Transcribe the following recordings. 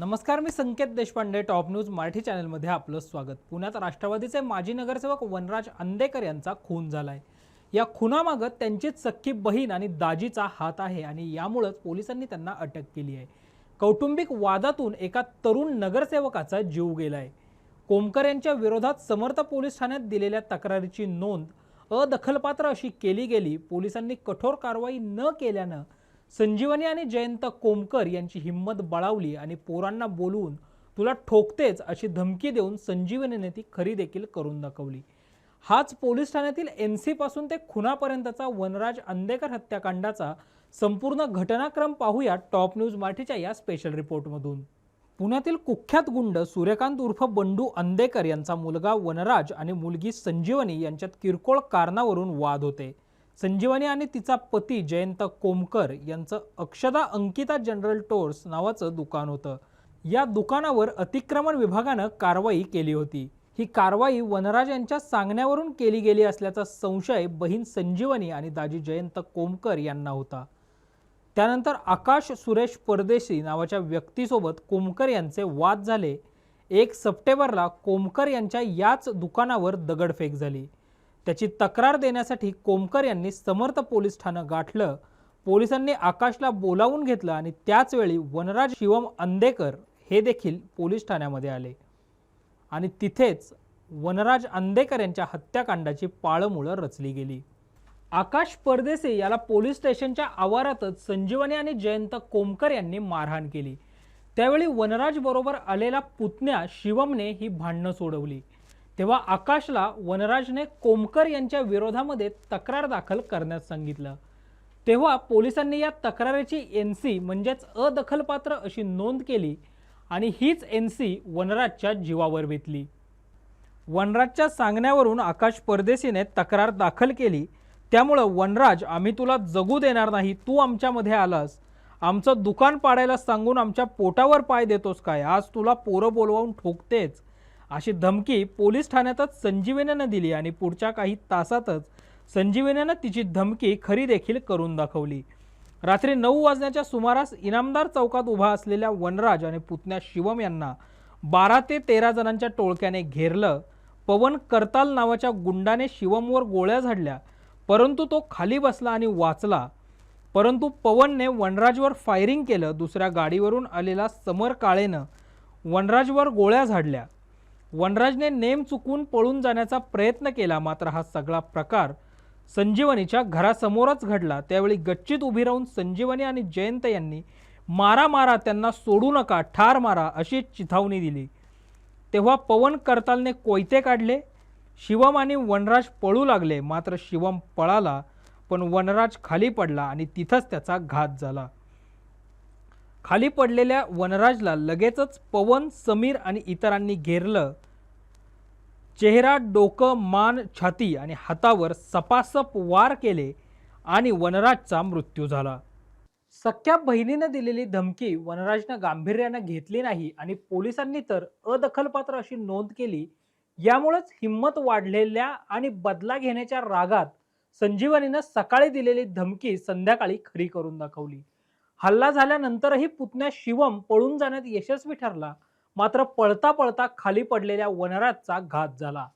नमस्कार मी Sanket Deshpande top news Marathi चॅनलमध्ये आपलं स्वागत. पुण्यात राष्ट्रवादीचे माजी नगरसेवक वनराज अंदेकर यांचा खून झालाय. या खुनामागं त्यांचीच सख्खी बहीण आणि दाजीचा हात आहे आणि यामुळंच पोलिसांनी त्यांना अटक केली आहे. कौटुंबिक वादातून एका तरुण नगरसेवकाचा जीव गेलाय. कोमकर यांच्या विरोधात समर्थ पोलीस ठाण्यात दिलेल्या तक्रारीची नोंद अदखलपात्र अशी केली गेली. पोलिसांनी कठोर कारवाई न केल्यानं संजीवनी आणि जयंत कोमकर यांची हिंमत बळावली आणि पोरांना बोलवून तुला ठोकतेच अशी धमकी देऊन संजीवनीने ती खरी देखील करून दाखवली. हाच पोलीस ठाण्यातील एन सी पासून ते खुनापर्यंतचा वनराज अंदेकर हत्याकांडाचा संपूर्ण घटनाक्रम पाहूया टॉप न्यूज मराठीच्या या स्पेशल रिपोर्टमधून. पुण्यातील कुख्यात गुंड सूर्यकांत उर्फ बंडू अंदेकर यांचा मुलगा वनराज आणि मुलगी संजीवनी यांच्यात किरकोळ कारणावरून वाद होते. संजीवनी आणि तिचा पती जयंत कोमकर यांचं अक्षदा अंकिता जनरल टोर्स नावाचं दुकान होतं. या दुकानावर अतिक्रमण विभागानं कारवाई केली होती. ही कारवाई वनराज यांच्या सांगण्यावरून केली गेली असल्याचा संशय बहीण संजीवनी आणि दाजी जयंत कोमकर यांना होता. त्यानंतर आकाश सुरेश परदेशी नावाच्या व्यक्तीसोबत कोमकर यांचे वाद झाले. एक सप्टेंबरला कोमकर यांच्या याच दुकानावर दगडफेक झाली. त्याची तक्रार देण्यासाठी कोमकर यांनी समर्थ पोलीस ठाणं गाठलं. पोलिसांनी आकाशला बोलावून घेतलं आणि त्याचवेळी वनराज शिवम अंदेकर हे देखील पोलीस ठाण्यामध्ये आले. आणि तिथेच वनराज अंदेकर यांच्या हत्याकांडाची पाळमुळं रचली गेली. आकाश परदेसे याला पोलीस स्टेशनच्या आवारातच संजीवनी आणि जयंत कोमकर यांनी मारहाण केली. त्यावेळी वनराज बरोबर आलेला पुतण्या शिवमने ही भांडणं सोडवली. तेव्हा आकाशला वनराजने कोमकर यांच्या विरोधामध्ये तक्रार दाखल करण्यास सांगितलं. तेव्हा पोलिसांनी या तक्रारीची एन सी म्हणजेच अदखलपात्र अशी नोंद केली आणि हीच एन सी वनराजच्या जीवावर बेतली वनराजच्या सांगण्यावरून आकाश परदेशीने तक्रार दाखल केली. त्यामुळं वनराज आम्ही तुला जगू देणार नाही तू आमच्यामध्ये आलास. आमचं दुकान पाडायला सांगून आमच्या पोटावर पाय देतोस काय? आज तुला पोरं बोलवून ठोकतेच. अशी धमकी पोलीस ठाण्यातच संजीवनेनं दिली आणि पुढच्या काही तासातच संजीवनेनं तिची धमकी खरी देखील करून दाखवली. रात्री नऊ वाजण्याच्या सुमारास इनामदार चौकात उभा असलेल्या वनराज आणि पुतण्या शिवम यांना बारा ते तेरा जणांच्या टोळक्याने घेरलं. पवन करताल नावाच्या गुंडाने शिवमवर गोळ्या झाडल्या परंतु तो खाली बसला आणि वाचला. परंतु पवनने वनराजवर फायरिंग केलं दुसऱ्या गाडीवरून आलेला समर काळेनं वनराजवर गोळ्या झाडल्या. वनराजने नेम चुकून पळून जाण्याचा प्रयत्न केला मात्र हा सगळा प्रकार संजीवनीच्या घरासमोरच घडला. त्यावेळी गच्चीत उभी राहून संजीवनी आणि जयंत यांनी मारा मारा त्यांना सोडू नका ठार मारा अशी चिथावणी दिली. तेव्हा पवन करतालने कोयते काढले शिवम आणि वनराज पळू लागले. मात्र शिवम पळाला पण वनराज खाली पडला आणि तिथंच त्याचा घात झाला. खाली पडलेल्या वनराजला लगेचच पवन समीर आणि इतरांनी घेरलं. चेहरा डोकं मान छाती आणि हातावर सपासप वार केले आणि वनराजचा मृत्यू झाला. सख्या बहिणीनं दिलेली धमकी वनराजनं गांभीर्यानं घेतली नाही आणि पोलिसांनी तर अदखलपात्र अशी नोंद केली. यामुळेच हिंमत वाढलेल्या आणि बदला घेण्याच्या रागात संजीवनीनं सकाळी दिलेली धमकी संध्याकाळी खरी करून दाखवली. हल्ला झाल्यानंतरही पुतण्या शिवम पळून जाण्यात यशस्वी ठरला. मात्र पळता पळता खाली पडलेल्या वनराजचा घात झाला.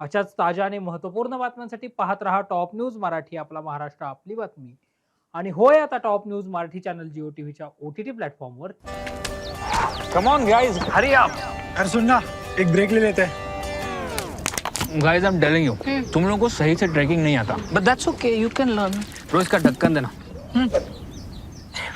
अशाच ताज्या आणि महत्त्वपूर्ण बातम्यांसाठी पाहत रहा टॉप न्यूज मराठी आपला महाराष्ट्र आपली बातमी. आणि होय आता top news Marathi channel Jio टीव्हीच्या ओ टी टी प्लॅटफॉर्मवर. कम ऑन गाइस हरी अरे सुन ना एक ब्रेक ले लेते. हैं guys I am telling you तुम लोगों को सही से ट्रैकिंग नहीं आता. But that's okay, you can learn. रोज का ढक्कन देना.